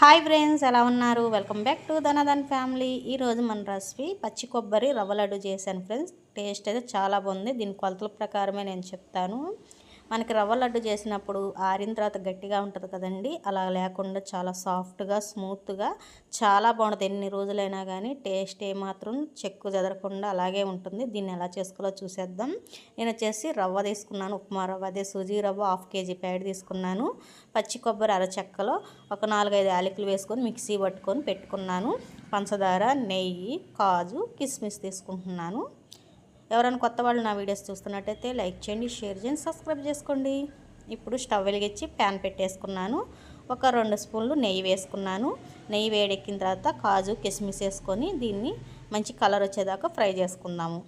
Hi friends ఎలా ఉన్నారు? Welcome back to Dhanadhan family. ఈరోజు మన రెసిపీ పచ్చి కొబ్బరి రవ్వ లడ్డు చేశాను ఫ్రెండ్స్. టేస్ట్ అయితే చాలా బాగుంది. దీని కొలతల ప్రకారమే నేను చెప్తాను. మనకి రవ్వ లడ్డు చేసినప్పుడు ఆరిన తర్వాత గట్టిగా ఉంటుంది కదండి. అలా లేకుండా చాలా సాఫ్ట్గా స్మూత్గా చాలా బాగుంటుంది. ఎన్ని రోజులైనా కానీ టేస్ట్ ఏమాత్రం చెక్కు చెదరకుండా అలాగే ఉంటుంది. దీన్ని ఎలా చేసుకోవాలో చూసేద్దాం. నేను వచ్చేసి రవ్వ తీసుకున్నాను. ఉప్మా రవ్వ అదే సూజీ రవ్వ హాఫ్ కేజీ ప్యాడ్ తీసుకున్నాను. పచ్చి కొబ్బరి అరచెక్కలో ఒక నాలుగైదు యాలకులు వేసుకొని మిక్సీ పట్టుకొని పెట్టుకున్నాను. పంచదార నెయ్యి కాజు కిస్మిస్ తీసుకుంటున్నాను. ఎవరైనా కొత్త వాళ్ళు నా వీడియోస్ చూస్తున్నట్టయితే లైక్ చేయండి షేర్ చేయండి సబ్స్క్రైబ్ చేసుకోండి. ఇప్పుడు స్టవ్ వెలిగించి ప్యాన్ పెట్టేసుకున్నాను. ఒక రెండు స్పూన్లు నెయ్యి వేసుకున్నాను. నెయ్యి వేడెక్కిన తర్వాత కాజు కిస్మిస్ వేసుకొని దీన్ని మంచి కలర్ వచ్చేదాకా ఫ్రై చేసుకుందాము.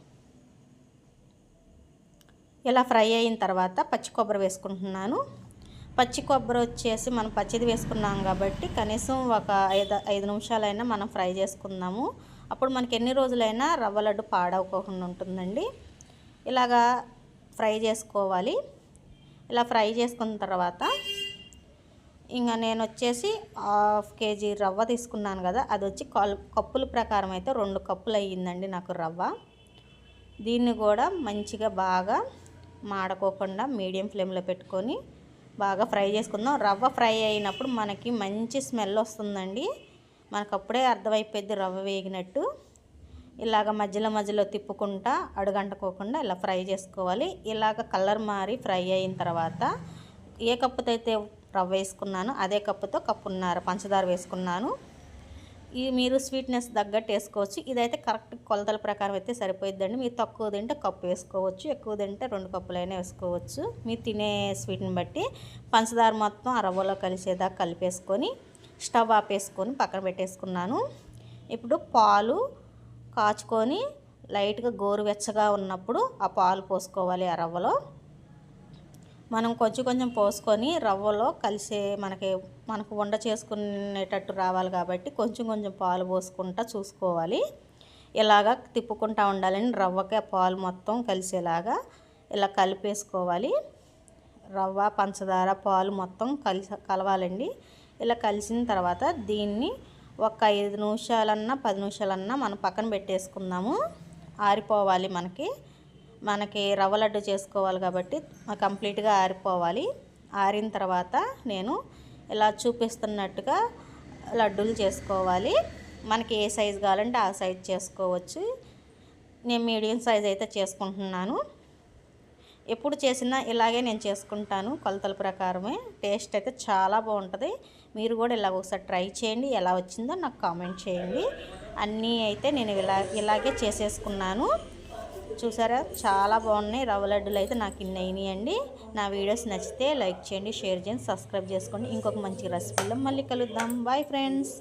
ఇలా ఫ్రై అయిన తర్వాత పచ్చి కొబ్బరి వేసుకుంటున్నాను. పచ్చి కొబ్బరి వచ్చేసి మనం పచ్చిది వేసుకున్నాం కాబట్టి కనీసం ఒక ఐదు ఐదు నిమిషాలైనా మనం ఫ్రై చేసుకుందాము. అప్పుడు మనకి ఎన్ని రోజులైనా రవ్వ లడ్డు పాడవకోకుండా ఉంటుందండి. ఇలాగా ఫ్రై చేసుకోవాలి. ఇలా ఫ్రై చేసుకున్న తర్వాత ఇంకా నేను వచ్చేసి హాఫ్ కేజీ రవ్వ తీసుకున్నాను కదా అది వచ్చి కప్పుల ప్రకారం అయితే రెండు కప్పులు అయ్యిందండి నాకు రవ్వ. దీన్ని కూడా మంచిగా బాగా మాడకోకుండా మీడియం ఫ్లేమ్లో పెట్టుకొని బాగా ఫ్రై చేసుకుందాం. రవ్వ ఫ్రై అయినప్పుడు మనకి మంచి స్మెల్ వస్తుందండి. మనకు అప్పుడే అర్థమైపోద్ది రవ్వ వేగినట్టు. ఇలాగ మధ్యలో మధ్యలో తిప్పుకుంటా అడుగంటకోకుండా ఇలా ఫ్రై చేసుకోవాలి. ఇలాగ కలర్ మారి ఫ్రై అయిన తర్వాత ఏ కప్పుతో అయితే రవ్వ వేసుకున్నాను అదే కప్పుతో కప్పున్నర పంచదార వేసుకున్నాను. ఈ మీరు స్వీట్నెస్ తగ్గట్టు వేసుకోవచ్చు. ఇదైతే కరెక్ట్ కొలతల ప్రకారం అయితే సరిపోయిద్దండి. మీరు తక్కువ తింటే కప్పు వేసుకోవచ్చు ఎక్కువ తింటే రెండు కప్పులైనా వేసుకోవచ్చు. మీరు తినే స్వీట్ని బట్టి పంచదార మొత్తం ఆ రవ్వలో కలిసేదాకా కలిపేసుకొని స్టవ్ ఆపేసుకొని పక్కన పెట్టేసుకున్నాను. ఇప్పుడు పాలు కాచుకొని లైట్గా గోరువెచ్చగా ఉన్నప్పుడు ఆ పాలు పోసుకోవాలి ఆ రవ్వలో. మనం కొంచెం కొంచెం పోసుకొని రవ్వలో కలిసే మనకి మనకు వండ చేసుకునేటట్టు రావాలి కాబట్టి కొంచెం కొంచెం పాలు పోసుకుంటా చూసుకోవాలి. ఇలాగా తిప్పుకుంటా ఉండాలని రవ్వకి ఆ పాలు మొత్తం కలిసేలాగా ఇలా కలిపేసుకోవాలి. రవ్వ పంచదార పాలు మొత్తం కలిసి కలవాలండి. ఇలా కలిసిన తర్వాత దీన్ని ఒక ఐదు నిమిషాలన్నా పది నిమిషాలన్నా మనం పక్కన పెట్టేసుకుందాము. ఆరిపోవాలి మనకి. మనకి రవ్వ లడ్డు చేసుకోవాలి కాబట్టి కంప్లీట్గా ఆరిపోవాలి. ఆరిన తర్వాత నేను ఇలా చూపిస్తున్నట్టుగా లడ్డూలు చేసుకోవాలి. మనకి ఏ సైజు కావాలంటే ఆ సైజు చేసుకోవచ్చు. నేను మీడియం సైజ్ అయితే చేసుకుంటున్నాను. ఎప్పుడు చేసినా ఇలాగే నేను చేసుకుంటాను కొలతల ప్రకారమే. టేస్ట్ అయితే చాలా బాగుంటుంది. మీరు కూడా ఇలాగ ఒకసారి ట్రై చేయండి. ఎలా వచ్చిందో నాకు కామెంట్ చేయండి. అన్నీ అయితే నేను ఇలా ఇలాగే చేసేసుకున్నాను. చూసారా? చాలా బాగున్నాయి. రవ్వ లడ్డులు అయితే నాకు ఇన్ని అయినాయండి. నా వీడియోస్ నచ్చితే లైక్ చేయండి షేర్ చేయండి సబ్స్క్రైబ్ చేసుకోండి. ఇంకొక మంచి రెసిపీలో మళ్ళీ కలుద్దాం. Bye friends